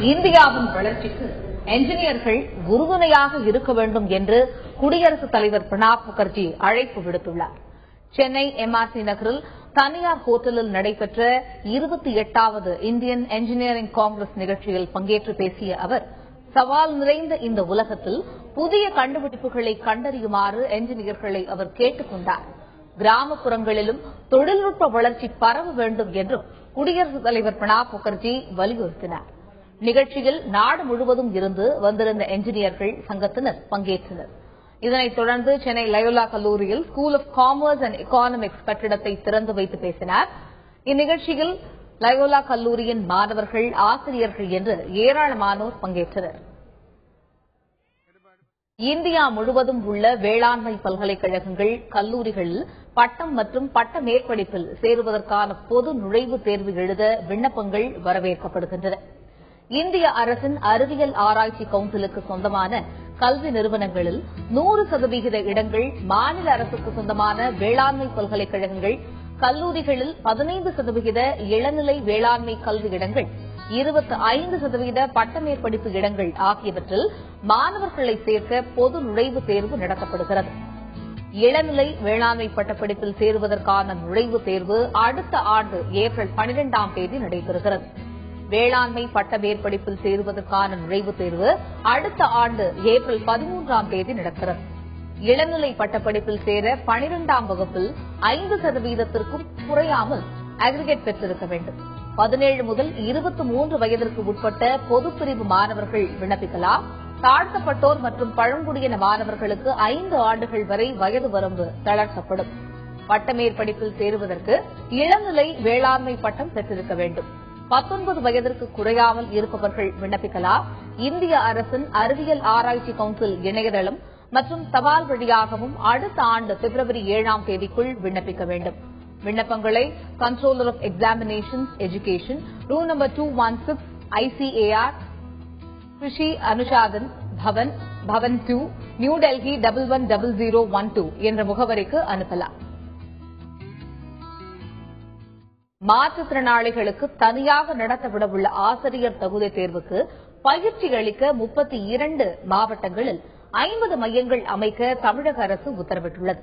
இந்தியாவின் வளர்ச்சிக்கு என்ஜினியர்கள் உறுதுணையாக இருக்க வேண்டும் என்று குடியரசுத் தலைவர் பிரணாப் முகர்ஜி அழைப்பு விடுத்துள்ளார். சென்னை எம்ஆர்சி நகரில் தனியார் ஹோட்டலில் நடைபெற்ற இருபத்தி எட்டாவது இந்தியன் என்ஜினியரிங் காங்கிரஸ் நிகழ்ச்சியில் பங்கேற்று பேசிய அவர் சவால் நிறைந்த இந்த உலகத்தில் புதிய கண்டுபிடிப்புகளை கண்டறியுமாறு என்ஜினியர்களை அவர் கேட்டுக் கொண்டார். கிராமப்புறங்களிலும் தொழில்நுட்ப வளர்ச்சி பரவ வேண்டும் என்றும் குடியரசுத் தலைவர் பிரணாப் முகர்ஜி வலியுறுத்தினார். நிகழ்ச்சியில் நாடு முழுவதும் இருந்து வந்திருந்த என்ஜினியர்கள் சங்கத்தினர் பங்கேற்றனர். இதனைத் தொடர்ந்து சென்னை லயோலா கல்லூரியில் school of commerce and economics கட்டிடத்தை திறந்து வைத்து பேசினார். இந்நிகழ்ச்சியில் லயோலா கல்லூரியின் மாணவர்கள் ஆசிரியர்கள் என்று ஏராளமானோர் பங்கேற்றனர். இந்தியா முழுவதும் உள்ள வேளாண்மை பல்கலைக்கழகங்கள் கல்லூரிகளில் பட்டம் மற்றும் பட்ட மேற்படிப்பில் சேருவதற்கான பொது நுழைவுத் தேர்வு எழுத விண்ணப்பங்கள் வரவேற்கப்படுகின்றன. இந்திய அரசின் அறிவியல் ஆராய்ச்சி கவுன்சிலுக்கு சொந்தமான கல்வி நிறுவனங்களில் நூறு சதவிகித இடங்கள் மாநில அரசுக்கு சொந்தமான வேளாண்மை பல்கலைக்கழகங்கள் கல்லூரிகளில் பதினைந்து சதவிகித இளநிலை வேளாண்மை கல்வி இடங்கள் இருபத்தி ஐந்து சதவீத பட்டமேற்படிப்பு இடங்கள் ஆகியவற்றில் மாணவர்களை சேர்க்க பொது நுழைவுத் தேர்வு நடத்தப்படுகிறது. இளநிலை வேளாண்மை பட்டப்படிப்பில் சேருவதற்கான நுழைவுத் தேர்வு அடுத்த ஆண்டு ஏப்ரல் பனிரெண்டாம் தேதி நடைபெறுகிறது. வேளாண்மை பட்ட மேற்படிப்பில் சேருவதற்கான நுழைவுத் தேர்வு அடுத்த ஆண்டு ஏப்ரல் பதிமூன்றாம் தேதி நடக்கிறது. இளநிலை பட்டப்படிப்பில் சேர பனிரெண்டாம் வகுப்பில் ஐந்து சதவீதத்திற்கும் குறையாமல் அக்ரிகேட் பெற்றிருக்க வேண்டும். பதினேழு முதல் இருபத்தி மூன்று வயதிற்கு உட்பட்ட பொதுப்பிரிவு மாணவர்கள் விண்ணப்பிக்கலாம். தாழ்த்தப்பட்டோர் மற்றும் பழங்குடியின மாணவர்களுக்கு ஐந்து ஆண்டுகள் வரை வயது வரம்பு தளர்த்தப்படும். பட்டமேற்படிப்பில் சேருவதற்கு இளநிலை வேளாண்மை பட்டம் பெற்றிருக்க வேண்டும். பத்தொன்பது வயதிற்கு குறையாமல் இருப்பவர்கள் விண்ணப்பிக்கலாம். இந்திய அரசின் அறிவியல் ஆராய்ச்சி கவுன்சில் இணையதளம் மற்றும் தபால் வழியாகவும் அடுத்த ஆண்டு பிப்ரவரி ஏழாம் தேதிக்குள் விண்ணப்பிக்க வேண்டும். விண்ணப்பங்களை controller of examinations education rule number two one six ICAR Krishi Anusandhan Bhavan Bhavan two new Delhi double one double zero one two என்ற முகவரிக்கு அனுப்பலாம். மாற்றுத்திறனாளிகளுக்கு தனியாக நடத்தப்படவுள்ள ஆசிரியர் தகுதி தேர்வுக்கு பயிற்சி அளிக்க முப்பத்தி இரண்டு மாவட்டங்களில் ஐம்பது மையங்கள் அமைக்க தமிழக அரசு உத்தரவிட்டுள்ளது.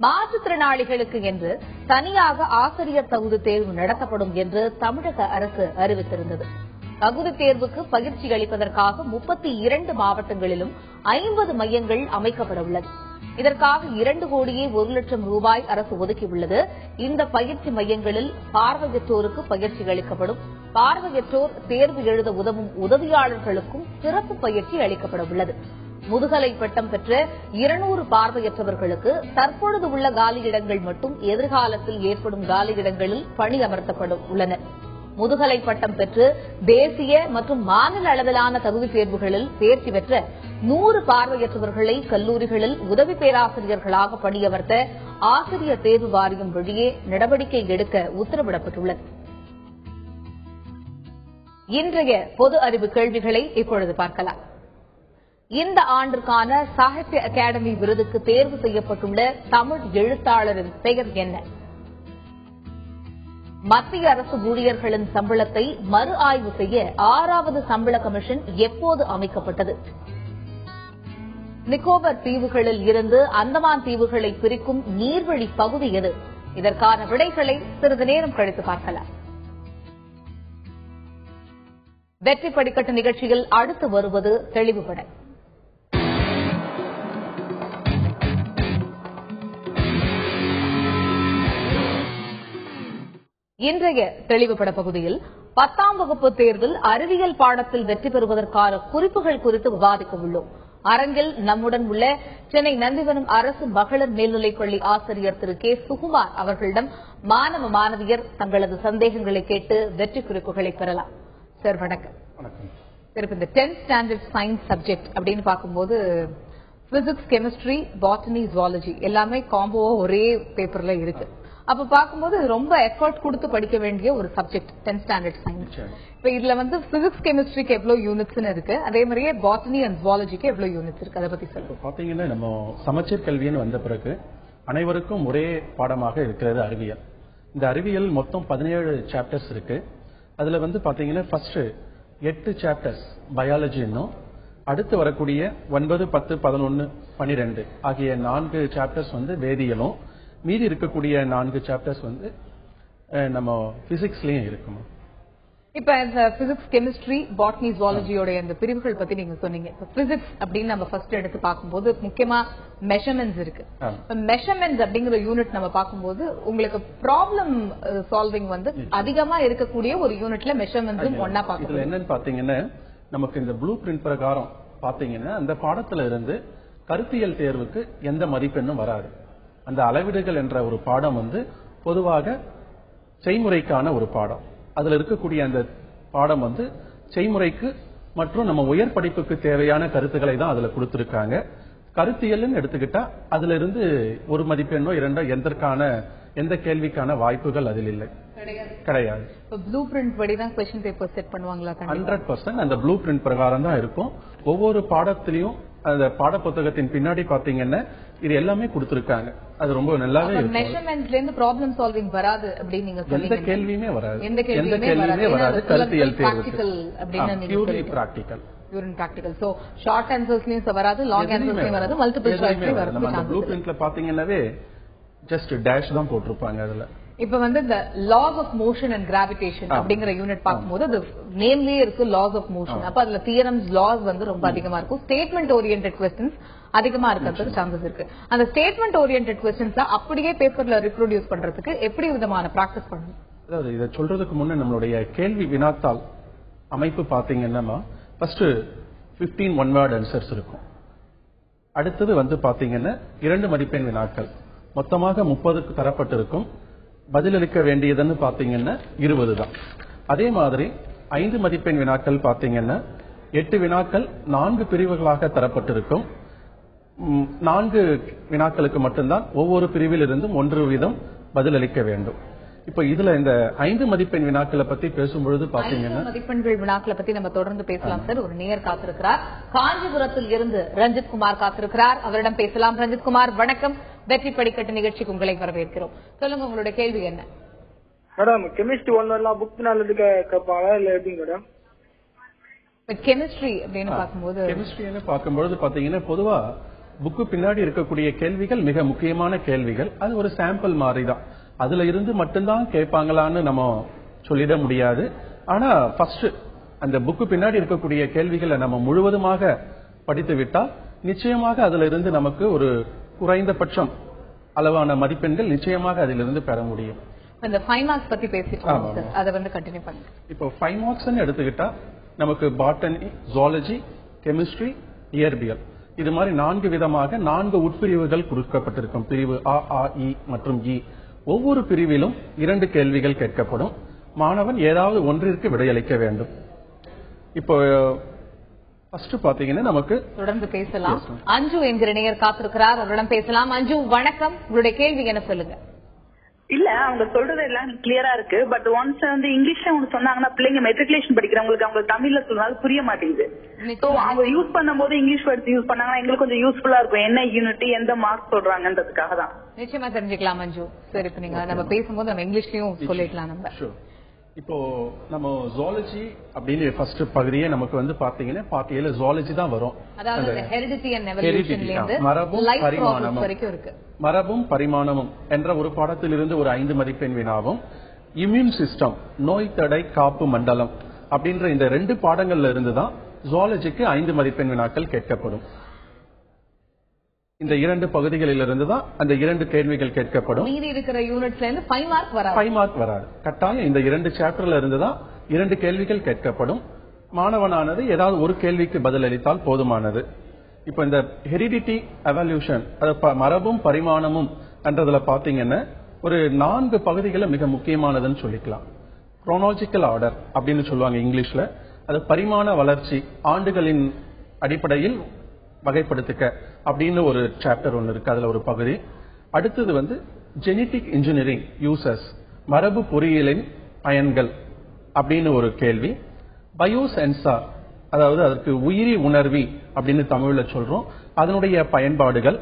மாற்றுத்திறனாளிகளுக்கு என்று தனியாக ஆசிரியர் தகுதி தேர்வு நடத்தப்படும் என்று தமிழக அரசு அறிவித்திருந்தது. தகுதி தேர்வுக்கு பயிற்சி அளிப்பதற்காக முப்பத்தி இரண்டு மாவட்டங்களிலும் ஐம்பது மையங்கள் அமைக்கப்பட உள்ளது இதற்காக இரண்டு கோடியே ஒரு லட்சம் ரூபாய் அரசு ஒதுக்கியுள்ளது. இந்த பயிற்சி மையங்களில் பார்வையற்றோருக்கு பயிற்சி அளிக்கப்படும். பார்வையற்றோர் தேர்வு எழுத உதவும் உதவியாளர்களுக்கும் சிறப்பு பயிற்சி அளிக்கப்பட உள்ளது. முதுகலை பட்டம் பெற்ற இருநூறு பார்வையற்றவர்களுக்கு தற்பொழுது உள்ள காலியிடங்கள் மட்டும் எதிர்காலத்தில் ஏற்படும் காலியிடங்களில் பணியமர்த்தப்பட உள்ளன. முதுகலை பட்டம் பெற்று தேசிய மற்றும் மாநில அளவிலான தகுதி தேர்வுகளில் தேர்ச்சி பெற்ற நூறு பார்வையற்றவர்களை கல்லூரிகளில் உதவி பேராசிரியர்களாக பணியமர்த்த ஆசிரியர் தேர்வு வாரியம் வழியே நடவடிக்கை எடுக்க உத்தரவிடப்பட்டுள்ளது. இன்றைய பொது அறிவு கேள்விகளை இப்பொழுது பார்க்கலாம். இந்த ஆண்டிற்கான சாகித்ய அகாடமி விருதுக்கு தேர்வு செய்யப்பட்டுள்ள தமிழ் எழுத்தாளரின் பெயர் என்ன? மத்திய அரசு ஊழியர்களின் சம்பளத்தை மறு ஆய்வு செய்ய ஆறாவது சம்பள கமிஷன் எப்போது அமைக்கப்பட்டது? நிக்கோபர் தீவுகளில் இருந்து அந்தமான் தீவுகளை பிரிக்கும் நீர்வழி பகுதி எது? இதற்கான விடைகளை சிறிது நேரம் கழித்து பார்க்கலாம். வெற்றி படிக்கட்டு நிகழ்ச்சியில் அடுத்து வருவது தெளிவுபட. இன்றைய தெளிவுபட பகுதியில் பத்தாம் வகுப்பு தேர்வில் அறிவியல் பாடத்தில் வெற்றி பெறுவதற்கான குறிப்புகள் குறித்து விவாதிக்க உள்ளோம். அரங்கில் நம்முடன் உள்ள சென்னை நந்திவனம் அரசு மகளிர் மேல்நிலைப்பள்ளி ஆசிரியர் திரு கே சுகுமார் அவர்களிடம் மாணவ மாணவியர் தங்களது சந்தேகங்களை கேட்டு வெற்றி குறிப்புகளை பெறலாம். சார் வணக்கம். சார் இந்த டென்த் ஸ்டாண்டர்ட் சயின்ஸ் சப்ஜெக்ட் அப்படின்னு பார்க்கும்போது பிசிக்ஸ் கெமிஸ்ட்ரி பாட்டனி ஜுவாலஜி எல்லாமே காம்போவா ஒரே பேப்பர்ல இருக்கு. அப்ப பார்க்கும்போது ரொம்ப எஃபர்ட் கொடுத்து படிக்க வேண்டிய ஒரு சப்ஜெக்ட் டென்த் ஸ்டாண்டர்ட் சயின்ஸ். இப்ப இதுல வந்து பிசிக்ஸ் கெமிஸ்ட்ரிக்கு எவ்வளவு யூனிட்ஸ் இருக்கு. அதே மாதிரியே பாட்டனி அண்ட் ஜுவாலஜிக்கு எவ்வளவு யூனிட்ஸ் இருக்கு. அதை பத்தி சொல்லுங்க. பாத்தீங்கன்னா நம்ம சமச்சீர் கல்வின்னு வந்த பிறகு அனைவருக்கும் ஒரே பாடமாக இருக்கிறது அறிவியல். இந்த அறிவியல் மொத்தம் பதினேழு சாப்டர்ஸ் இருக்கு. அதுல வந்து பாத்தீங்கன்னா ஃபர்ஸ்ட் எட்டு சாப்டர்ஸ் பயாலஜி இன்னும். அடுத்து வரக்கூடிய ஒன்பது பத்து பதினொன்னு பனிரெண்டு ஆகிய நான்கு சாப்டர்ஸ் வந்து வேதியியலும் மீதி இருக்கக்கூடிய நான்கு சாப்டர்ஸ் வந்து நம்ம பிசிக்ஸ்லயும் இருக்குமா? இப்ப இந்த பிசிக்ஸ் கெமிஸ்ட்ரி பாட்னி ஜுவாலஜியோட இந்த பிரிவுகள் பத்தி நீங்க சொன்னீங்க. இப்ப பிசிக்ஸ் அப்படின்னு நம்ம ஃபர்ஸ்ட் எடுத்து பார்க்கும்போது முக்கியமா மெஷர்மெண்ட்ஸ் இருக்கு. மெஷர்மெண்ட்ஸ் அப்படிங்கிற யூனிட் நம்ம பார்க்கும்போது உங்களுக்கு ப்ராப்ளம் சால்விங் வந்து அதிகமா இருக்கக்கூடிய ஒரு யூனிட்ல மெஷர்மெண்ட்ஸும் ஒன்னா இதுல பார்க்கணும் என்னன்னு பாத்தீங்கன்னா நமக்கு இந்த ப்ளூ பிரிண்ட் பிரகாரம் பாத்தீங்கன்னா அந்த பாடத்துல இருந்து கருத்தியல் தேர்வுக்கு எந்த மதிப்பெண்ணும் வராது. அந்த அளவீடுகள் என்ற ஒரு பாடம் வந்து பொதுவாக செய்முறைக்கான ஒரு பாடம். அதுல இருக்கக்கூடிய அந்த பாடம் வந்து செய்முறைக்கு மற்றும் நம்ம உயர் படிப்புக்கு தேவையான கருத்துக்களை தான் அதுல கொடுத்திருக்காங்க. கருத்தியல்னு எடுத்துக்கிட்டா அதுல இருந்து ஒரு மதிப்பெண்ணோ இரண்டோ எதற்கான எந்த கேள்விக்கான வாய்ப்புகள் அதில் இல்லை. கிடையாது. ப்ளூ பிரிண்ட் படி தான் கொஸ்டின் பேப்பர் செட் பண்ணுவாங்களா ஹண்ட்ரட் பர்சன்ட் அந்த ப்ளூ பிரிண்ட் பிரகாரம் தான் இருக்கும். ஒவ்வொரு பாடத்திலையும் அந்த பாட புத்தகத்தின் பின்னாடி பாத்தீங்கன்னா இது எல்லாமே கொடுத்திருக்காங்க. அது ரொம்ப நல்லாவே மெஷர்மெண்ட்ல இருந்து ப்ராப்ளம் சால்விங் வராது அப்படின்னு நீங்க எந்த கேள்வியுமே வராது. எந்த கேள்வியுமே வராது. கருத்தியல் தேர்வுக்கு அப்படின்னு. பிராக்டிக்கல் யூரின் பிராக்டிகல் சோ ஷார்ட் ஆன்சர்ஸ்லயும் வராது. லாங் ஆன்சர்ஸ்லயும் வராது. மல்டிபிள் சாய்ஸ்லயும் நம்ம அந்த ப்ளூ வராது பிரிண்ட்ல பாத்தீங்கன்னாவே ஜஸ்ட் டேஷ் தான் போட்டிருப்பாங்க அதுல. இப்ப வந்து இந்த laws of motion and gravitation அப்படிங்கிற யூனிட் பார்க்கும்போது அது நேம்லயே இருக்கு லாஸ் ஆஃப் மோஷன் அப்ப அதுல தியரம்ஸ் லாஸ் வந்து ரொம்ப அதிகமா இருக்கும். ஸ்டேட்மெண்ட் ஓரியன்ட் கொஸ்டின்ஸ் அதிகமா இருக்கிறதுக்கு சான்சஸ் இருக்கு. அந்த ஸ்டேட்மெண்ட் ஓரியன்ட் கொஸ்டின்ஸ் அப்படியே பேப்பர்ல ரிப்ரொடியூஸ் பண்றதுக்கு எப்படி விதமான பிராக்டிஸ் பண்ணணும்? அதாவது இதை சொல்றதுக்கு முன்ன நம்மளுடைய கேள்வி வினாத்தாள் அமைப்பு பாத்தீங்கன்னா ஃபர்ஸ்ட் 15 ஒன் வேர்ட் ஆன்சர்ஸ் இருக்கும். அடுத்தது வந்து பாத்தீங்கன்னா இரண்டு மதிப்பெண் வினாக்கள். மொத்தமாக முப்பதுக்கு தரப்பட்டிருக்கும். பதிலளிக்க வேண்டியதுன்னு பாத்தீங்கன்னா இருபது தான். அதே மாதிரி ஐந்து மதிப்பெண் வினாக்கள் பாத்தீங்கன்னா எட்டு வினாக்கள் நான்கு பிரிவுகளாக தரப்பட்டிருக்கும். நான்கு வினாக்களுக்கு மட்டும்தான் ஒவ்வொரு பிரிவில் இருந்தும் ஒன்று வீதம் பதிலளிக்க வேண்டும். இப்போ இதுல இந்த ஐந்து மதிப்பெண் வினாக்களை பத்தி பேசும்பொழுது பாத்தீங்கன்னா ஐந்து மதிப்பெண்கள் வினாக்களை பத்தி நம்ம தொடர்ந்து பேசலாம் சார். ஒரு நேயர் காத்திருக்கிறார். காஞ்சிபுரத்தில் இருந்து ரஞ்சித் குமார் காத்திருக்கிறார். அவரிடம் பேசலாம். ரஞ்சித் குமார் வணக்கம். வெற்றி படிக்கட்டு நிகழ்ச்சிக்கு உங்களை வரவேற்கிறோம். சொல்லுங்க உங்களுடைய கேள்வி என்ன? மேடம் கெமிஸ்ட்ரி ஒன் எல்லாம் புக் நல்லதுக்கு கேட்பாங்களா? இல்ல எப்படிங்க மேடம் கெமிஸ்ட்ரி அப்படின்னு பார்க்கும்போது கெமிஸ்ட்ரின்னு பார்க்கும்பொழுது பாத்தீங்கன்னா பொதுவா புக்கு பின்னாடி இருக்கக்கூடிய கேள்விகள் மிக முக்கியமான கேள்விகள் அது ஒரு சாம்பிள் மாதிரி தான் அதுல இருந்து மட்டும்தான் கேட்பாங்களான்னு நம்ம சொல்லிட முடியாது. ஆனா ஃபர்ஸ்ட் அந்த புக்கு பின்னாடி இருக்கக்கூடிய கேள்விகளை நம்ம முழுவதுமாக படித்து விட்டால் நிச்சயமாக அதுல இருந்து நமக்கு ஒரு குறைந்தபட்சம் அளவான மதிப்பெண்கள் நிச்சயமாக அதிலிருந்து பெற முடியும். இந்த ஃபைவ் மார்க்ஸ் பத்தி பேசிட்டு அதை வந்து கண்டினியூ பண்ணுங்க. இப்போ ஃபைவ் மார்க்ஸ்னு எடுத்துக்கிட்டா நமக்கு பாட்டனி ஜுவாலஜி கெமிஸ்ட்ரி இயற்பியல். இது மாதிரி நான்கு விதமாக நான்கு உட்பிரிவுகள் கொடுக்கப்பட்டிருக்கும். பிரிவு அ ஆ இ மற்றும் இ. ஒவ்வொரு பிரிவிலும் இரண்டு கேள்விகள் கேட்கப்படும். மாணவன் ஏதாவது ஒன்றிற்கு விடையளிக்க வேண்டும். இப்போ ஃபர்ஸ்ட் பாத்தீங்கன்னா நமக்கு தொடர்ந்து பேசலாம். அஞ்சு என்கிற நேயர் காத்திருக்கிறார். அவரிடம் பேசலாம். அஞ்சு வணக்கம். உங்களுடைய கேள்வி என்ன சொல்லுங்க? இல்ல அவங்க சொல்றது எல்லாம் கிளியரா இருக்கு. பட் ஒன்ஸ் வந்து இங்கிலீஷ்ல ஒண்ணு சொன்னாங்கன்னா பிள்ளைங்க மெட்ரிகுலேஷன் படிக்கிறவங்களுக்கு அவங்க தமிழ்ல சொன்னாலும் புரிய மாட்டேங்குது. சோ அவங்க யூஸ் பண்ணும்போது இங்கிலீஷ் வேர்ட்ஸ் யூஸ் பண்ணாங்கன்னா எங்களுக்கு கொஞ்சம் யூஸ்ஃபுல்லா இருக்கும். என்ன யூனிட் எந்த மார்க் சொல்றாங்கன்றதுக்காக தான். நிச்சயமா தெரிஞ்சுக்கலாம் மஞ்சு. சரி இப்ப நீங்க நம்ம பேசும்போது நம்ம இங்கிலீஷ்லயும் சொல்லிக்கலாம் நம்ம. Sure. இப்போ நம்ம ஜுவாலஜி அப்படின்னு ஃபர்ஸ்ட் பகுதியே நமக்கு வந்து பாத்தீங்கன்னா பார்ட் ஏழு ஜுவாலஜி தான் வரும். மரபும் மரபும் பரிமாணமும் என்ற ஒரு பாடத்திலிருந்து ஒரு ஐந்து மதிப்பெண் வினாவும் இம்யூன் சிஸ்டம் நோய் தடை காப்பு மண்டலம் அப்படின்ற இந்த ரெண்டு பாடங்கள்ல இருந்து தான் ஜுவாலஜிக்கு ஐந்து மதிப்பெண் வினாக்கள் கேட்கப்படும். இந்த இரண்டு பகுதிகளில் இருந்து தான் அந்த இரண்டு கேள்விகள் கேட்கப்படும். மீதி இருக்கிற யூனிட்ஸ்ல இருந்து ஃபைவ் மார்க் வராது. ஃபைவ் மார்க் வராது. கட்டாயம் இந்த இரண்டு சாப்டர்ல இருந்து தான் இரண்டு கேள்விகள் கேட்கப்படும். மாணவனானது ஏதாவது ஒரு கேள்விக்கு பதிலளித்தால் போதுமானது. இப்போ இந்த ஹெரிடிட்டி ப- மரபும் பரிமாணமும் என்றதுல பாத்தீங்கன்னா ஒரு நான்கு பகுதிகளை மிக முக்கியமானதுன்னு சொல்லிக்கலாம். குரோனாலஜிக்கல் ஆர்டர் அப்படின்னு சொல்லுவாங்க இங்கிலீஷ்ல. அது பரிமாண வளர்ச்சி ஆண்டுகளின் அடிப்படையில் வகைப்படுத்திக்க அப்படின்னு ஒரு சாப்டர் ஒன்று இருக்கு அதுல ஒரு பகுதி. அடுத்தது வந்து ஜெனட்டிக் இன்ஜினியரிங் யூசஸ் மரபு பொறியியலின் பயன்கள் அப்படின்னு ஒரு கேள்வி. பயோ சென்சார் அதாவது அதற்கு உயிரி உணர்வி அப்படின்னு தமிழ்ல சொல்றோம். அதனுடைய பயன்பாடுகள்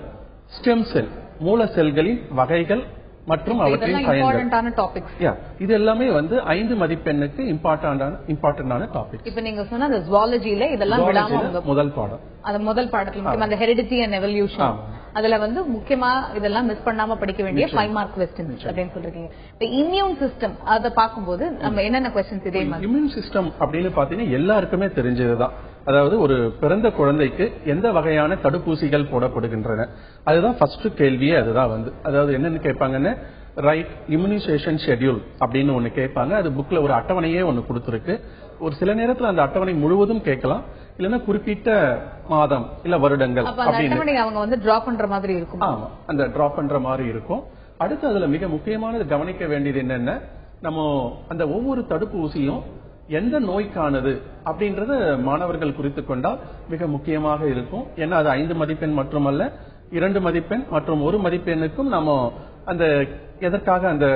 ஸ்டெம் செல் மூல செல்களின் வகைகள் மற்றும் அவற்றின் பயன்கள். இது எல்லாமே வந்து ஐந்து மதிப்பெண்ணுக்கு இம்பார்ட்டன்டான இம்பார்ட்டன்டான டாபிக் இப்ப நீங்க சொன்ன அந்த ஜுவாலஜில இதெல்லாம் விடாம முதல் பாடம். அது முதல் பாடத்துல அந்த ஹெரிடிட்டி அண்ட் எவல்யூஷன். அதுல வந்து முக்கியமா இதெல்லாம் மிஸ் பண்ணாம படிக்க வேண்டிய ஃபைவ் மார்க் கொஸ்டின்ஸ் அப்படின்னு சொல்றீங்க இப்ப இம்யூன் சிஸ்டம் அத பாக்கும்போது நம்ம என்னென்ன கொஸ்டின்ஸ் இதே மாதிரி? இம்யூன் சிஸ்டம் அப்படின்னு பாத்தீங்கன்னா எல்லாருக்குமே தெரிஞ்சதுதான். அதாவது ஒரு பிறந்த குழந்தைக்கு எந்த வகையான தடுப்பூசிகள் போடப்படுகின்றன? அதுதான் ஃபர்ஸ்ட் கேள்வியே அதுதான் வந்து. அதாவது என்னன்னு கேட்பாங்கன்னு ரைட் இம்யூனைசேஷன் ஷெட்யூல் அப்படின்னு ஒண்ணு கேட்பாங்க. அது புக்ல ஒரு அட்டவணையே ஒண்ணு கொடுத்துருக்கு. ஒரு சில நேரத்துல அந்த அட்டவணை முழுவதும் கேட்கலாம். இல்லைன்னா குறிப்பிட்ட மாதம் இல்ல வருடங்கள் அப்படின்னு. அவங்க வந்து டிரா பண்ற மாதிரி இருக்கும். ஆமா அந்த டிராப் பண்ற மாதிரி இருக்கும். அடுத்து அதுல மிக முக்கியமானது கவனிக்க வேண்டியது என்னன்னா நம்ம அந்த ஒவ்வொரு தடுப்பூசியும் எந்த நோய்க்கானது அப்படின்றத மாணவர்கள் குறித்து கொண்டால் மிக முக்கியமாக இருக்கும். ஏன்னா அது ஐந்து மதிப்பெண் மட்டுமல்ல இரண்டு மதிப்பெண் மற்றும் ஒரு மதிப்பெண்ணுக்கும் நம்ம அந்த எதற்காக அந்த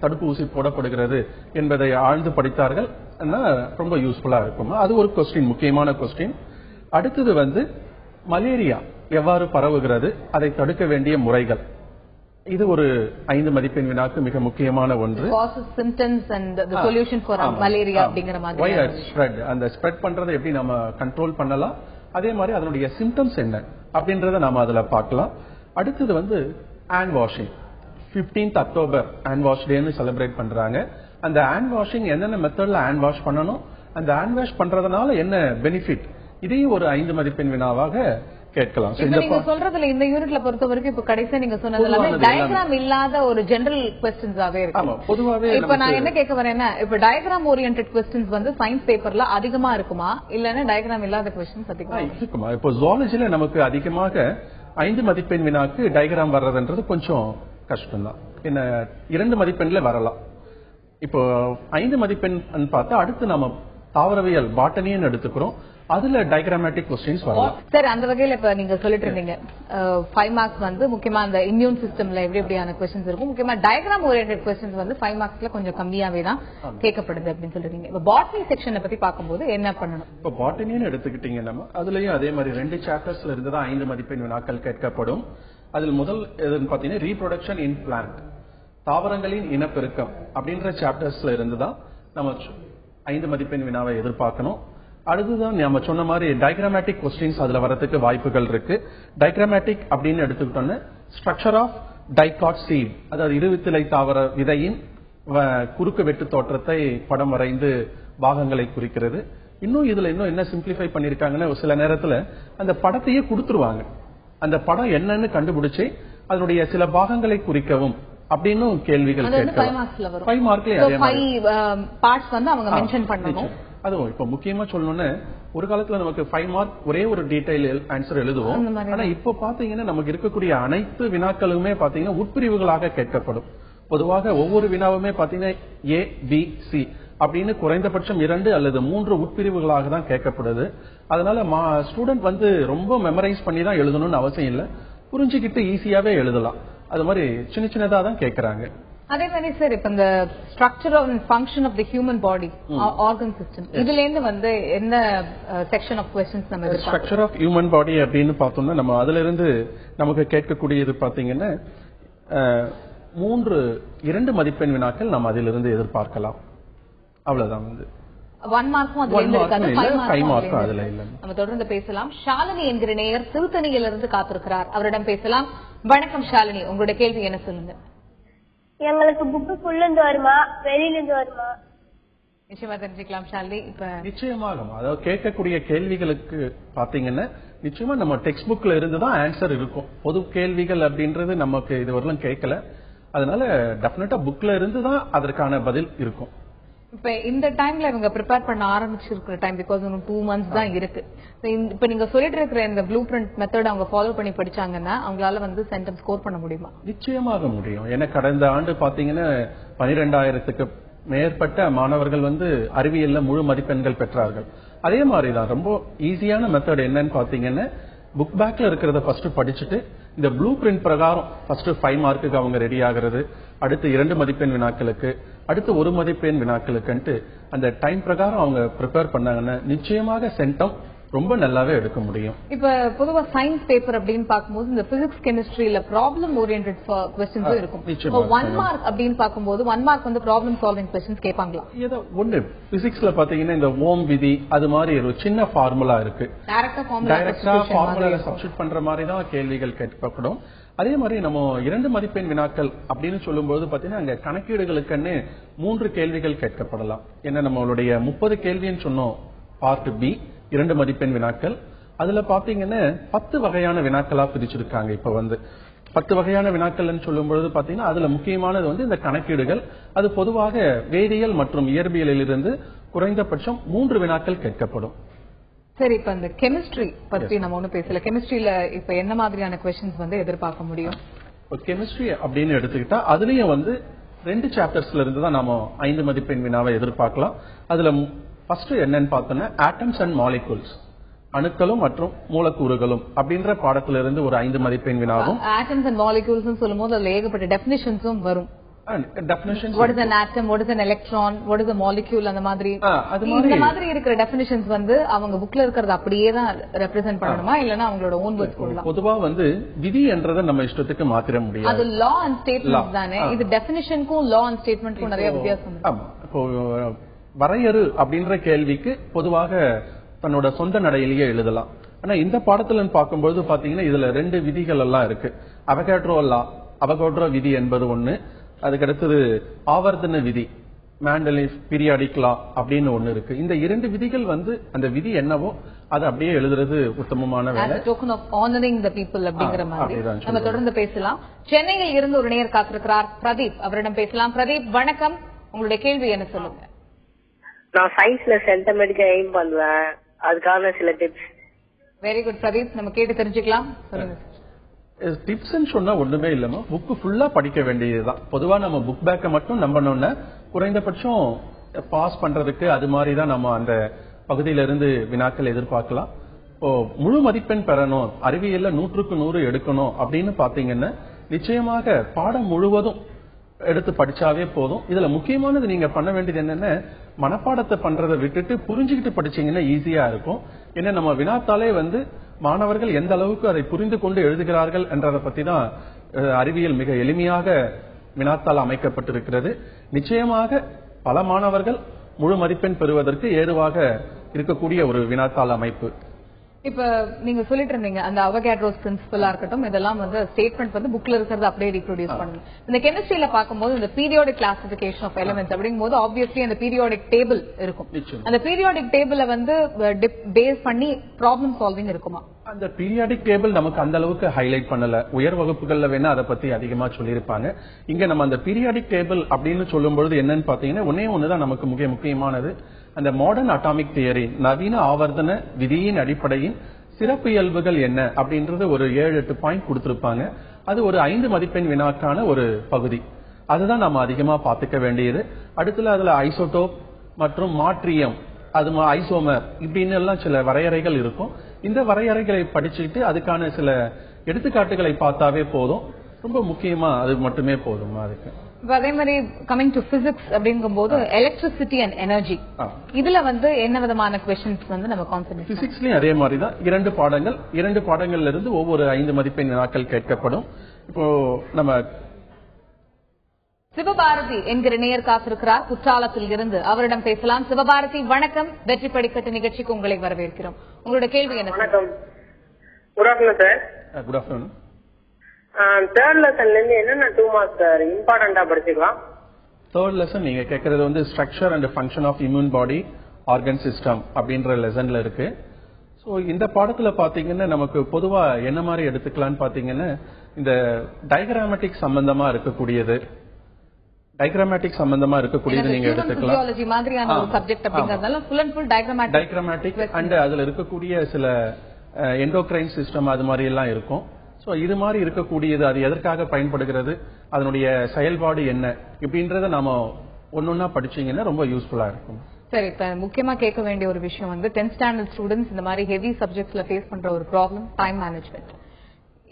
தடுப்பூசி போடப்படுகிறது என்பதை ஆழ்ந்து படித்தார்கள். ரொம்ப யூஸ்ஃபுல்லா இருக்கும். அது ஒரு கொஸ்டின் முக்கியமான கொஸ்டின் அடுத்தது வந்து மலேரியா எவ்வாறு பரவுகிறது அதை தடுக்க வேண்டிய முறைகள். இது ஒரு ஐந்து மதிப்பெண் வினாக்கு மிக முக்கியமான ஒன்று. Symptoms and solution for malaria அப்படிங்கிற மாதிரி spread? அந்த ஸ்ப்ரெட் பண்றதை எப்படி நம்ம கண்ட்ரோல் பண்ணலாம்? அதே மாதிரி அதனுடைய சிம்டம்ஸ் என்ன? அப்படின்றத நாம அதுல பார்க்கலாம். அடுத்தது வந்து hand washing 15th October hand wash டேன்னு செலிப்ரேட் பண்றாங்க. அந்த ஹேண்ட் வாஷிங் என்னென்ன மெத்தட்ல ஹேண்ட் வாஷ் பண்ணணும்? அந்த ஹேண்ட் வாஷ் பண்றதுனால என்ன பெனிஃபிட் இதையும் ஒரு ஐந்து மதிப்பெண் வினாவாக கேட்கலாம். நீங்க சொல்றதுல இந்த யூனிட்ல பொறுத்த வரைக்கும் இப்ப கடைசியா நீங்க சொன்னது எல்லாமே. டயக்ராம் இல்லாத ஒரு ஜெனரல் கொஸ்டின்ஸாவே இருக்கு. பொதுவாவே இப்ப நான் என்ன கேட்க வரேன்னா இப்ப டயக்ராம் ஓரியன்ட் கொஸ்டின்ஸ் வந்து சயின்ஸ் பேப்பர்ல அதிகமா இருக்குமா? இல்லன்னா டயக்ராம் இல்லாத கொஸ்டின்ஸ் ஆ, அதிகமா இருக்குமா? இப்போ ஜுவாலஜில நமக்கு அதிகமாக ஐந்து மதிப்பெண் வினாக்கு டயக்ராம் வர்றதுன்றது கொஞ்சம் கஷ்டம்தான். என்ன இரண்டு மதிப்பெண்ல வரலாம். இப்போ ஐந்து மதிப்பெண் பார்த்தா அடுத்து நம்ம தாவரவியல் பாட்டனின்னு எடுத்துக்கிறோம். அதுல டயக்ராமேட்டிக் கொஸ்டின்ஸ் வரலாம் சார் அந்த வகையில இப்ப நீங்க சொல்லிட்டு இருந்தீங்க ஃபைவ் மார்க்ஸ் வந்து முக்கியமா அந்த இம்யூன் சிஸ்டம்ல எப்படி எப்படியான கொஸ்டின்ஸ் இருக்கும். முக்கியமா டயக்ராம் ஓரியன்ட் கொஸ்டின்ஸ் வந்து ஃபைவ் மார்க்ஸ்ல கொஞ்சம் கம்மியாவே தான் கேட்கப்படுது அப்படின்னு சொல்றீங்க இப்ப பாட்னி செக்ஷனை பத்தி பார்க்கும்போது என்ன பண்ணணும்? இப்போ பாட்டனின்னு எடுத்துக்கிட்டீங்க நம்ம அதுலயும் அதே மாதிரி ரெண்டு சாப்டர்ஸ்ல இருந்து தான் ஐந்து மதிப்பெண் வினாக்கள் கேட்கப்படும். அதில் முதல் எதுன்னு பாத்தீங்கன்னா ரீப்ரொடக்ஷன் இன் பிளான்ட் தாவரங்களின் இனப்பெருக்கம் அப்படின்ற சாப்டர்ஸ்ல இருந்து தான் நம்ம ஐந்து மதிப்பெண் வினாவை எதிர்பார்க்கணும். அடுத்ததான் நம்ம சொன்ன மாதிரி டயக்ராமேட்டிக் கொஸ்டின்ஸ் அதுல வரதுக்கு வாய்ப்புகள் இருக்கு. டயக்ராமேட்டிக் அப்படின்னு எடுத்துக்கிட்டோம்னா ஸ்ட்ரக்சர் ஆஃப் டைகாட் சீட் அதாவது இருவித்திலை தாவர விதையின் குறுக்கு வெட்டு தோற்றத்தை படம் வரைந்து பாகங்களை குறிக்கிறது. இன்னும் இதுல இன்னும் என்ன சிம்பிளிஃபை பண்ணிருக்காங்கன்னா ஒரு சில நேரத்துல அந்த படத்தையே கொடுத்துருவாங்க. அந்த படம் என்னன்னு கண்டுபிடிச்சு அதனுடைய சில பாகங்களை குறிக்கவும் அப்படின்னு கேள்விகள் கேட்கலாம். ஃபைவ் மார்க்லயே பார்ட்ஸ் வந்து அவங்க மென்ஷன் பண்ணணும். அதுவும் இப்ப முக்கியமா சொல்லணும்னு ஒரு காலத்துல நமக்கு ஃபைவ் மார்க் ஒரே ஒரு டீடைல் ஆன்சர் எழுதுவோம். ஆனா இப்ப பாத்தீங்கன்னா நமக்கு இருக்கக்கூடிய அனைத்து வினாக்களுமே பாத்தீங்கன்னா உட்பிரிவுகளாக கேட்கப்படும். பொதுவாக ஒவ்வொரு வினாவுமே பாத்தீங்கன்னா ஏ பி சி அப்படின்னு குறைந்தபட்சம் இரண்டு அல்லது மூன்று உட்பிரிவுகளாக தான் கேட்கப்படுது. அதனால ஸ்டூடெண்ட் வந்து ரொம்ப மெமரைஸ் பண்ணி தான் எழுதணும்னு அவசியம் இல்லை. புரிஞ்சுக்கிட்டு ஈஸியாவே எழுதலாம். அது மாதிரி சின்ன சின்னதா தான் கேட்கறாங்க. அதே மாதிரி சார் இப்ப இந்த structure and function of the human body organ system இதுல இருந்து வந்து எந்த செக்ஷன் ஆஃப் கொஸ்டின்ஸ் நம்ம ஸ்ட்ரக்சர் ஆஃப் ஹியூமன் பாடி அப்படின்னு பார்த்தோம்னா நம்ம அதுல இருந்து நமக்கு கேட்கக்கூடியது பாத்தீங்கன்னா மூன்று இரண்டு மதிப்பெண் வினாக்கள் நம்ம அதிலிருந்து எதிர்பார்க்கலாம். அவ்வளவுதான் வந்து. ஒன் மார்க்கும் அதுல மார்க்கும் இல்ல. நம்ம தொடர்ந்து பேசலாம். ஷாலினி என்கிற நேயர் திருத்தணியிலிருந்து காத்திருக்கிறார். அவரிடம் பேசலாம். வணக்கம் ஷாலினி உங்களுடைய கேள்வி என்ன சொல்லுங்க? எங்களுக்கு புக்கு உள்ள இருந்து வருமா? வெளியில இருந்து வருமா? நிச்சயமா தெரிஞ்சுக்கலாம் ஷாலினி. இப்ப நிச்சயமாக அதாவது கேட்கக்கூடிய கேள்விகளுக்கு பாத்தீங்கன்னா நிச்சயமா நம்ம டெக்ஸ்ட் புக்ல இருந்து தான் ஆன்சர் இருக்கும். பொது கேள்விகள் அப்படின்றது நமக்கு இதுவரையிலும் கேட்கல. அதனால டெஃபினட்டா புக்ல இருந்து தான் அதற்கான பதில் இருக்கும். இப்ப இந்த டைம்ல இவங்க ப்ரிப்பேர் பண்ண ஆரம்பிச்சிருக்கிற டைம் பிகாஸ் இன்னும் டூ மந்த்ஸ் தான் இருக்கு. இப்ப நீங்க சொல்லிட்டு இருக்கிற இந்த ப்ளூ பிரிண்ட் மெத்தட் அவங்க ஃபாலோ பண்ணி படிச்சாங்கன்னா அவங்களால வந்து சென்டம் ஸ்கோர் பண்ண முடியுமா? நிச்சயமாக முடியும். ஏன்னா கடந்த ஆண்டு பாத்தீங்கன்னா பனிரெண்டாயிரத்துக்கு மேற்பட்ட மாணவர்கள் வந்து அறிவியல்ல முழு மதிப்பெண்கள் பெற்றார்கள். அதே மாதிரி தான் ரொம்ப ஈஸியான மெத்தட் என்னன்னு பாத்தீங்கன்னா புக் பேக்ல இருக்கிறத ஃபர்ஸ்ட் படிச்சுட்டு இந்த ப்ளூ பிரிண்ட் பிரகாரம் ஃபர்ஸ்ட் ஃபைவ் மார்க்குக்கு அவங்க ரெடி ஆகுறது. அடுத்து இரண்டு மதிப்பெண் வினாக்களுக்கு அடுத்து ஒரு மதிப்பெண் வினாக்களுக்குன்ட்டு அந்த டைம் பிரகாரம் அவங்க ப்ரிப்பேர் பண்ணாங்கன்னா நிச்சயமாக சென்டம் ரொம்ப நல்லாவே எடுக்க முடியும். இப்ப பொதுவா சயின்ஸ் பேப்பர் அப்படின்னு பார்க்கும்போது இந்த பிசிக்ஸ் கெமிஸ்ட்ரியில ப்ராப்ளம் ஓரியன்ட் கொஸ்டின்ஸும் இருக்கும். ஒன் மார்க் அப்படின்னு பார்க்கும்போது ஒன் மார்க் வந்து ப்ராப்ளம் சால்விங் கொஸ்டின்ஸ் கேட்பாங்களா? ஏதோ ஒண்ணு. பிசிக்ஸ்ல பாத்தீங்கன்னா இந்த ஓம் விதி அது மாதிரி ஒரு சின்ன ஃபார்முலா இருக்கு. டைரக்டா ஃபார்முலா டைரக்டா ஃபார்முலால சப்ஸ்டிட் பண்ற மாதிரி தான் கேள்விகள் கேட்கப்படும். அதே மாதிரி நம்ம இரண்டு மதிப்பெண் வினாக்கள் அப்படின்னு சொல்லும்போது பாத்தீங்கன்னா அங்க கணக்கீடுகளுக்குன்னு மூன்று கேள்விகள் கேட்கப்படலாம். என்ன நம்மளுடைய முப்பது கேள்வின்னு சொன்னோம். பார்ட் பி இரண்டு மதிப்பெண் வினாக்கள். அதுல பாத்தீங்கன்னா பத்து வகையான வினாக்களா பிரிச்சிருக்காங்க இப்ப வந்து. பத்து வகையான வினாக்கள்னு சொல்லும்பொழுது பாத்தீங்கன்னா அதுல முக்கியமானது வந்து இந்த கணக்கீடுகள். அது பொதுவாக வேதியியல் மற்றும் இயற்பியலில் இருந்து குறைந்தபட்சம் மூன்று வினாக்கள் கேட்கப்படும். சரி இப்ப இந்த கெமிஸ்ட்ரி பத்தி நம்ம ஒண்ணும் பேசல. கெமிஸ்ட்ரியில இப்ப என்ன மாதிரியான கொஸ்டின்ஸ் வந்து எதிர்பார்க்க முடியும்? கெமிஸ்ட்ரி அப்படின்னு எடுத்துக்கிட்டா அதுலயும் வந்து ரெண்டு சாப்டர்ஸ்ல இருந்து தான் நாம ஐந்து மதிப்பெண் வினாவை எதிர்பார்க்கலாம். அதுல ஃபர்ஸ்ட் என்னன்னு பார்த்தோம்னா ஆட்டம்ஸ் அண்ட் மாலிகூல்ஸ் அணுக்களும் மற்றும் மூலக்கூறுகளும் அப்படின்ற பாடத்துல இருந்து ஒரு ஐந்து மதிப்பெண் வினாவும். ஆட்டம்ஸ் அண்ட் மாலிகூல்ஸ் சொல்லும்போது அதுல ஏகப்பட்ட டெபினிஷன்ஸும் வரும். Definition what is an atom? What is an electron? What is a molecule? அந்த மாதிரி. அது இந்த மாதிரி- இருக்கிற டெபினிஷன்ஸ் வந்து அவங்க புக்ல இருக்கிறது அப்படியே தான் ரெப்ரசென்ட் பண்ணணுமா? இல்லனா அவங்களோட ஓன் வேர்ட்ஸ் பொதுவா வந்து விதி என்றதை நம்ம இஷ்டத்துக்கு மாத்திர அது முடியாது லா அண்ட் Law. ஸ்டேட்மெண்ட் தானே. இது டெபினிஷனுக்கும் லா அண்ட் ஸ்டேட்மெண்ட்க்கும் நிறைய வித்தியாசம் ஆமா. வரையறு அப்படின்ற கேள்விக்கு பொதுவாக தன்னோட சொந்த நடையிலேயே எழுதலாம். ஆனா இந்த பாடத்துல பார்க்கும்போது பாத்தீங்கன்னா இதுல ரெண்டு விதிகள் எல்லாம் இருக்கு. அவகேட்ரோ லா அவகோட்ரோ விதி என்பது ஒண்ணு. அதுக்கு அடுத்தது ஆவர்த்தன விதி மேண்டலிஃப் பீரியாடிக் லா அப்படின்னு ஒண்ணு இருக்கு. இந்த இரண்டு விதிகள் வந்து அந்த விதி என்னவோ அதை அப்படியே எழுதுறது உத்தமமான வேலை. token of honoring the people அப்படிங்கிற மாதிரி. நம்ம. தொடர்ந்து பேசலாம். சென்னையில் இருந்து ஒரு நேயர் காத்திருக்கிறார் பிரதீப். அவரிடம் பேசலாம். பிரதீப் வணக்கம். உங்களுடைய கேள்வி என்ன சொல்லுங்க? நான் சயின்ஸ்ல சென்டமெட்டுக்கு எய்ம் பண்ணுவேன். அதுக்கான சில டிப்ஸ் வெரி குட் பிரதீப் நம்ம கேட்டு தெரிஞ்சுக்கலாம். சொல்லுங்க. டிப்ஸ் சொன்னா ஒண்ணுமே இல்லமா புக் ஃபுல்லா படிக்க வேண்டியதுதான். பொதுவா நம்ம புக் பேக்கை மட்டும் நம்பணும்னா குறைந்தபட்சம் பாஸ் பண்றதுக்கு அது மாதிரி தான் நம்ம அந்த பகுதியில இருந்து வினாக்கள் எதிர்பார்க்கலாம். இப்போ முழு மதிப்பெண் பெறணும் அறிவியல்ல நூற்றுக்கு நூறு எடுக்கணும் அப்படின்னு பாத்தீங்கன்னா நிச்சயமாக பாடம் முழுவதும் எடுத்து படிச்சாவே போதும். இதுல முக்கியமானது நீங்க பண்ண வேண்டியது என்னன்னா மனப்பாடத்தை பண்றதை விட்டுட்டு புரிஞ்சுக்கிட்டு படிச்சீங்கன்னா ஈஸியா இருக்கும். ஏன்னா நம்ம வினாத்தாலே வந்து மாணவர்கள் எந்த அளவுக்கு அதை புரிந்து கொண்டு எழுதுகிறார்கள் என்றதை பத்தி தான் அறிவியல் மிக எளிமையாக வினாத்தால் அமைக்கப்பட்டிருக்கிறது. நிச்சயமாக பல மாணவர்கள் முழு மதிப்பெண் பெறுவதற்கு ஏதுவாக இருக்கக்கூடிய ஒரு வினாத்தாள் அமைப்பு. இப்ப நீங்க சொல்லிட்டு இருந்தீங்க அந்த அவகேட்ரோஸ் பிரின்சிபலா இருக்கட்டும் இதெல்லாம் வந்து ஸ்டேட்மெண்ட் வந்து புக்ல இருக்கிறது அப்படியே ரீப்ரொடியூஸ் பண்ணணும். இந்த கெமிஸ்ட்ரியில பார்க்கும்போது இந்த பீரியாடிக் கிளாசிபிகேஷன் ஆஃப் எலிமெண்ட்ஸ் அப்படிங்கும்போது ஆப்வியஸ்லி அந்த பீரியாடிக் டேபிள் இருக்கும். அந்த பீரியாடிக் டேபிள வந்து பேஸ் பண்ணி ப்ராப்ளம் சால்விங் இருக்குமா? அந்த பீரியாடிக் டேபிள் நமக்கு அந்த அளவுக்கு ஹைலைட் பண்ணல. உயர் வகுப்புகள்ல வேணா அதை பத்தி அதிகமா சொல்லியிருப்பாங்க. இங்க நம்ம அந்த பீரியாடிக் டேபிள் அப்படின்னு சொல்லும் பொழுது என்னன்னு பாத்தீங்கன்னா ஒன்னே ஒண்ணுதான் நமக்கு மிக முக்கியமானது. அந்த மாடர்ன் அட்டாமிக் தியரி நவீன ஆவர்த்தன விதியின் அடிப்படையின் சிறப்பியல்புகள் என்ன அப்படின்றது ஒரு ஏழு எட்டு பாயிண்ட் கொடுத்திருப்பாங்க. அது ஒரு ஐந்து மதிப்பெண் வினாக்கான ஒரு பகுதி. அதுதான் நம்ம அதிகமா பாத்துக்க வேண்டியது. அடுத்துல அதுல ஐசோடோப் மற்றும் மாற்றியம் அது ஐசோமர் இப்படின்னு எல்லாம் சில வரையறைகள் இருக்கும். இந்த வரையறைகளை படிச்சுக்கிட்டு அதுக்கான சில எடுத்துக்காட்டுகளை பார்த்தாவே போதும். ரொம்ப முக்கியமா அது மட்டுமே போதுமா இருக்கு அதே மாதிரி கமிங் டு பிசிக்ஸ் அப்படிங்கும்போது எலக்ட்ரிசிட்டி அண்ட் எனர்ஜி. இதுல வந்து என்ன விதமான கொஸ்டின்ஸ் வந்து நம்ம கான்சென்ட்ரேட் பிசிக்ஸ்லயும் அதே மாதிரி தான் இரண்டு பாடங்கள். இரண்டு பாடங்கள்ல இருந்து ஒவ்வொரு ஐந்து மதிப்பெண் வினாக்கள் கேட்கப்படும். இப்போ நம்ம சிவபாரதி என்கிற நேயர் காத்திருக்கிறார் குற்றாலத்தில் இருந்து அவரிடம் பேசலாம். சிவபாரதி வணக்கம். வெற்றி படிக்கட்டு நிகழ்ச்சிக்கு உங்களை வரவேற்கிறோம். உங்களோட கேள்வி என்ன good afternoon sir good afternoon third லெசன்ல இருந்து என்னென்ன டூ மார்க்ஸ் சார் இம்பார்ட்டண்டா படிச்சுக்கலாம். தேர்ட் லெசன் நீங்க கேட்கறது வந்து structure and function of immune body organ system அப்படின்ற லெசன்ல இருக்கு. ஸோ இந்த பாடத்துல பாத்தீங்கன்னா நமக்கு பொதுவா என்ன மாதிரி எடுத்துக்கலாம்னு பாத்தீங்கன்னா இந்த டயக்ராமேட்டிக் சம்பந்தமா இருக்கக்கூடியது. டயக்ராமேட்டிக் சம்பந்தமா இருக்கக்கூடியது நீங்க எடுத்துக்கலாம். மாதிரியான ஒரு ஆ, சப்ஜெக்ட் அப்படிங்கறதுனால full and full diagrammatic diagrammatic and அதுல இருக்கக்கூடிய சில எண்டோக்ரைன் சிஸ்டம் அது மாதிரி எல்லாம் இருக்கும். சோ இது மாதிரி இருக்கக்கூடியது அது எதற்காக பயன்படுகிறது அதனுடைய செயல்பாடு என்ன இப்படின்றத நாம ஒன்னொன்னா படிச்சீங்கன்னா ரொம்ப யூஸ்ஃபுல்லா இருக்கும். சரி இப்ப முக்கியமா கேட்க வேண்டிய ஒரு விஷயம் வந்து டென்த் ஸ்டாண்டர்ட் ஸ்டூடெண்ட்ஸ் இந்த மாதிரி ஹெவி சப்ஜெக்ட்ஸ்ல ஃபேஸ் பண்ற ஒரு ப்ராப்ளம் டைம் மேனேஜ்மெண்ட்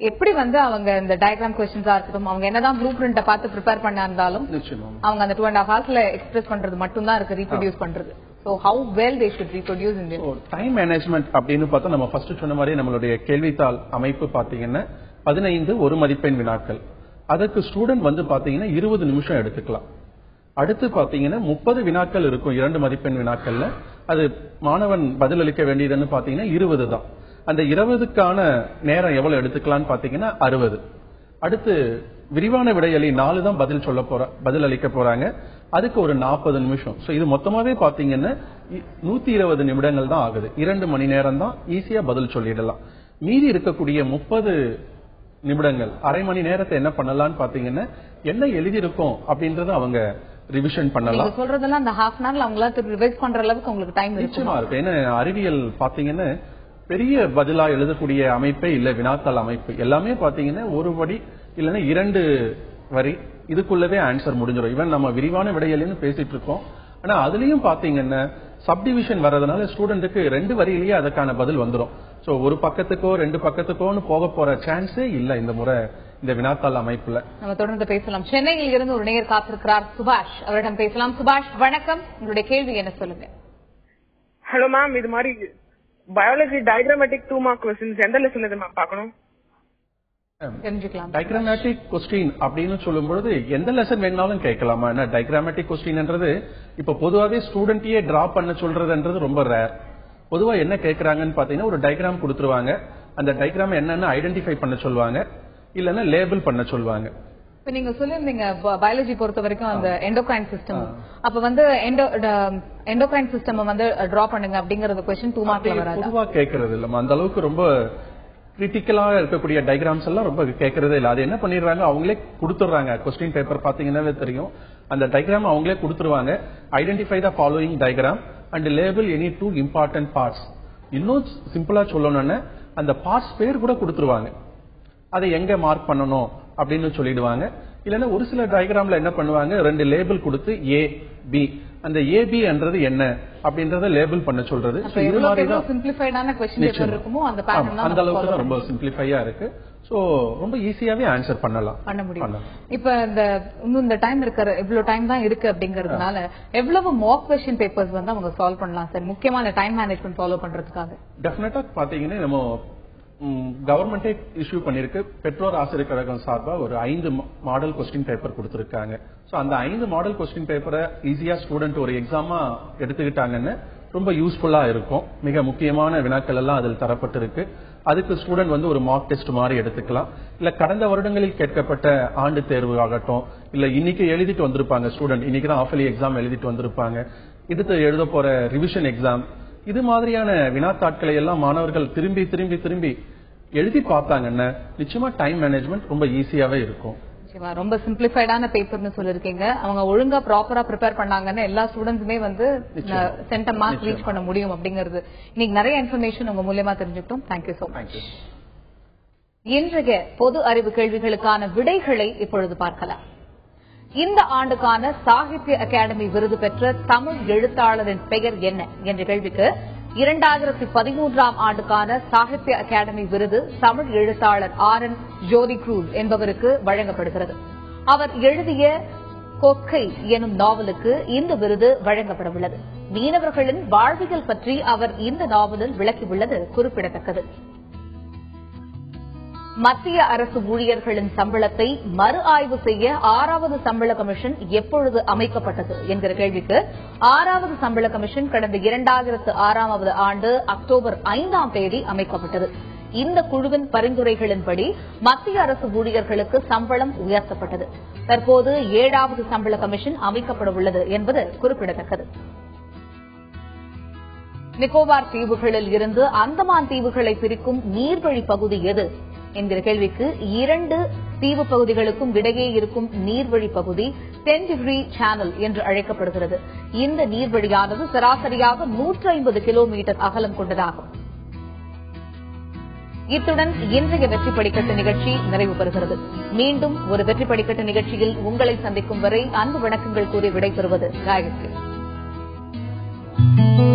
எப்படி வந்து அவங்க இந்த டயக்ராம் கொஸ்டின்ஸா இருக்கட்டும் அவங்க என்னதான் ப்ளூ பிரிண்ட பார்த்து ப்ரிப்பேர் பண்ணா இருந்தாலும் அவங்க அந்த டூ அண்ட் ஹாஃப் ஹவர்ஸ்ல எக்ஸ்பிரஸ் பண்றது மட்டும் தான் இருக்கு ரீப்ரொடியூஸ் பண்றது. So how well they should reproduce in time management அப்படின்னு பார்த்தா நம்ம ஃபர்ஸ்ட் சொன்ன மாதிரி நம்மளுடைய கேள்வித்தாள் அமைப்பு பாத்தீங்கன்னா பதினைந்து ஒரு மதிப்பெண் வினாக்கள். அதுக்கு ஸ்டூடெண்ட் வந்து பாத்தீங்கன்னா இருபது நிமிஷம் எடுத்துக்கலாம். அடுத்து பாத்தீங்கன்னா முப்பது வினாக்கள் இருக்கும் இரண்டு மதிப்பெண் வினாக்கள்ல. அது மாணவன் பதிலளிக்க வேண்டியதுன்னு பாத்தீங்கன்னா இருபது தான். அந்த இருபதுக்கான நேரம் எவ்வளவு எடுத்துக்கலாம்னு பாத்தீங்கன்னா அறுபது. அடுத்து விரிவான விடையளி நாலு தான் பதில் சொல்ல போற பதில் அளிக்க போறாங்க. அதுக்கு ஒரு நாற்பது நிமிஷம். சோ இது மொத்தமாவே பாத்தீங்கன்னா நூத்தி இருபது நிமிடங்கள் தான் ஆகுது. இரண்டு மணி நேரம் தான் ஈஸியா பதில் சொல்லிடலாம். மீதி இருக்கக்கூடிய முப்பது நிமிடங்கள் அரை மணி நேரத்தை என்ன பண்ணலாம்னு பாத்தீங்கன்னா என்ன எழுதியிருக்கோம் அப்படின்றத அவங்க ரிவிஷன் பண்ணலாம். சொல்றதெல்லாம் அந்த ஹாஃப் அன் ஹவர்ல அவங்களால ரிவைஸ் பண்ற அளவுக்கு உங்களுக்கு டைம் நிச்சயமா இருக்கு ஏன்னா அறிவியல் பாத்தீங்கன்னா பெரிய பதிலா எழுதக்கூடிய அமைப்பே இல்ல வினாத்தாள் அமைப்பு. எல்லாமே பாத்தீங்கன்னா ஒரு வடி இல்லைன்னா இரண்டு வரி இதுக்குள்ளவே ஆன்சர் முடிஞ்சிடும் ஈவன் நம்ம விரிவான விடையல்னு பேசிட்டு இருக்கோம். ஆனா அதுலயும் பாத்தீங்கன்னா சப்டிவிஷன் வர்றதுனால ஸ்டூடெண்ட்டுக்கு ரெண்டு வரியிலேயே அதுக்கான பதில் வந்துடும் சோ ஒரு பக்கத்துக்கோ ரெண்டு பக்கத்துக்கோன்னு போக போற சான்ஸே இல்ல இந்த முறை இந்த வினாத்தாள் அமைப்புல. நம்ம தொடர்ந்து பேசலாம். சென்னையில் இருந்து ஒரு நேயர் காத்திருக்கிறார் சுபாஷ். அவரிடம் பேசலாம். சுபாஷ் வணக்கம். உங்களுடைய கேள்வி என்ன சொல்லுங்க? ஹலோ மேம் இது மாதிரி biology diagrammatic two mark questions எந்த லெசன்ல மேம் பார்க்கணும். டைக்ராமேட்டிக் கொஸ்டின் அப்படின்னு சொல்லும் பொழுது எந்த லெசன் வேணாலும் கேட்கலாமா? ஏன்னா டைக்ராமேட்டிக் கொஸ்டின்ன்றது இப்ப பொதுவாவே ஸ்டூடெண்ட்டையே டிரா பண்ண சொல்றதுன்றது ரொம்ப ரேர் பொதுவா என்ன கேக்குறாங்கன்னு பாத்தீங்கன்னா ஒரு டயக்ராம் கொடுத்துருவாங்க. அந்த டயக்ராம் என்னன்னு ஐடென்டிஃபை பண்ண சொல்லுவாங்க. இல்லன்னா லேபிள் பண்ண சொல்லுவாங்க. இப்ப நீங்க சொல்லிருந்தீங்க பயாலஜி பொறுத்த வரைக்கும் அந்த எண்டோகிரைன் சிஸ்டம் அப்ப வந்து எண்டோகிரைன் சிஸ்டம் வந்து டிரா பண்ணுங்க அப்படிங்கறது கொஸ்டின் டூ மார்க்ல வராது? பொதுவா கேட்கறது இல்லம்மா. அந்த அளவுக்கு ரொம்ப கிரிட்டிக்கலாக இருக்கக்கூடிய டயக்ராம்ஸ் எல்லாம் ரொம்ப கேட்கறதே இல்லை. அது என்ன பண்ணிடுறாங்க? அவங்களே கொடுத்துடுறாங்க. கொஸ்டின் பேப்பர் பார்த்தீங்கன்னாவே தெரியும். அந்த டைகிராம் அவங்களே கொடுத்துருவாங்க identify the following diagram and label any two important parts இன்னும் சிம்பிளா சொல்லணும்னா அந்த பார்ட்ஸ் பேர் கூட கொடுத்துருவாங்க அதை எங்க மார்க் பண்ணணும் அப்படின்னு சொல்லிடுவாங்க. இல்லைன்னா ஒரு சில டயக்ராம்ல என்ன பண்ணுவாங்க? ரெண்டு லேபிள் கொடுத்து ஏ பி அந்த ஏபி என்றது என்ன அப்படின்றத லேபிள் பண்ண சொல்றது. இது மாதிரி தான் அந்த அளவுக்கு தான் ரொம்ப சிம்பிளிஃபையா இருக்கு. சோ ரொம்ப ஈஸியாவே ஆன்சர் பண்ணலாம். பண்ண முடியும். இப்ப இந்த இன்னும் இந்த டைம் இருக்கிற இவ்வளவு டைம் தான் இருக்கு அப்படிங்கறதுனால எவ்வளவு மாக் கொஸ்டின் பேப்பர்ஸ் வந்து அவங்க சால்வ் பண்ணலாம் சார்? முக்கியமா இந்த டைம் மேனேஜ்மெண்ட் ஃபாலோ பண்றதுக்காக. டெஃபினட்டா பாத்தீங்கன்னா நம்ம கவர்மெண்டே இஷ்யூ பண்ணிருக்கு பெற்றோர் ஆசிரியர் கழகம் சார்பா ஒரு ஐந்து மாடல் கொஸ்டின் பேப்பர் கொடுத்துருக்காங்க. ஸோ அந்த ஐந்து மாடல் கொஸ்டின் பேப்பரை ஈஸியா ஸ்டூடெண்ட் ஒரு எக்ஸாமா எடுத்துக்கிட்டாங்கன்னு ரொம்ப யூஸ்ஃபுல்லா இருக்கும். மிக முக்கியமான வினாக்கள் எல்லாம் அதில் தரப்பட்டிருக்கு. அதுக்கு ஸ்டூடெண்ட் வந்து ஒரு மார்க் டெஸ்ட் மாதிரி எடுத்துக்கலாம். இல்ல கடந்த வருடங்களில் கேட்கப்பட்ட ஆண்டு தேர்வு ஆகட்டும் இல்ல இன்னைக்கு எழுதிட்டு வந்திருப்பாங்க ஸ்டூடெண்ட் இன்னைக்கு தான் ஆஃபலி எக்ஸாம் எழுதிட்டு வந்திருப்பாங்க. இதுக்கு எழுத போற ரிவிஷன் எக்ஸாம் இது மாதிரியான வினாத்தாட்களை எல்லாம் மாணவர்கள் திரும்பி திரும்பி திரும்பி எழுதி பார்த்தாங்கன்னா நிச்சயமா டைம் மேனேஜ்மெண்ட் ரொம்ப ஈஸியாவே இருக்கும். ரொம்ப சிம்பிளிஃபைடான பேப்பர்னு சொல்லிருக்கீங்க அவங்க ஒழுங்கா ப்ராப்பரா ப்ரிப்பேர் பண்ணாங்கன்னு எல்லா ஸ்டூடெண்ட்ஸுமே வந்து சென்டர் மார்க் ரீச் பண்ண முடியும் அப்படிங்கிறது. இன்னைக்கு நிறைய இன்ஃபர்மேஷன் உங்க மூலியமா தெரிஞ்சுக்கிட்டோம். தேங்க்யூ சோ மச் இன்றைய பொது அறிவு கேள்விகளுக்கான விடைகளை இப்பொழுது பார்க்கலாம். இந்த ஆண்டுக்கான சாகித்ய அகாடமி விருது பெற்ற தமிழ் எழுத்தாளரின் பெயர் என்ன என்ற கேள்விக்கு இரண்டாயிரத்தி பதிமூன்றாம் ஆண்டுக்கான சாகித்ய அகாடமி விருது தமிழ் எழுத்தாளர் ஆர் என் ஜோதி குரூஸ் என்பவருக்கு வழங்கப்படுகிறது. அவர் எழுதிய கொக்கை எனும் நாவலுக்கு இந்த விருது வழங்கப்படவுள்ளது. மீனவர்களின் வாழ்வியல் பற்றி அவர் இந்த நாவலில் விளக்கியுள்ளது குறிப்பிடத்தக்கது. மத்திய அரசு ஊழியர்களின் சம்பளத்தை மறு ஆய்வு செய்ய ஆறாவது சம்பள கமிஷன் எப்பொழுது அமைக்கப்பட்டது என்கிற கேள்விக்கு ஆறாவது சம்பள கமிஷன் கடந்த இரண்டாயிரத்து ஆறாவது ஆண்டு அக்டோபர் ஐந்தாம் தேதி அமைக்கப்பட்டது. இந்த குழுவின் பரிந்துரைகளின்படி மத்திய அரசு ஊழியர்களுக்கு சம்பளம் உயர்த்தப்பட்டது. தற்போது ஏழாவது சம்பள கமிஷன் அமைக்கப்பட உள்ளது என்பது குறிப்பிடத்தக்கது. நிக்கோபார் தீவுகளில் இருந்து அந்தமான் தீவுகளை பிரிக்கும் நீர்வழி பகுதி எது? என்கிற கேள்விக்கு இரண்டு தீவு பகுதிகளுக்கும் இடையே இருக்கும் நீர்வழி பகுதி டென் டிகிரி சேனல் என்று அழைக்கப்படுகிறது. இந்த நீர்வழியானது சராசரியாக நூற்றி ஐம்பது கிலோமீட்டர் அகலம் கொண்டதாகும். இத்துடன் இன்றைய வெற்றி படிக்கட்டு நிகழ்ச்சி நிறைவு பெறுகிறது. மீண்டும் ஒரு வெற்றி படிக்கட்டு நிகழ்ச்சியில் உங்களை சந்திக்கும் வரை அன்பு வணக்கங்கள் கூறி விடைபெறுவது காயத்ரி.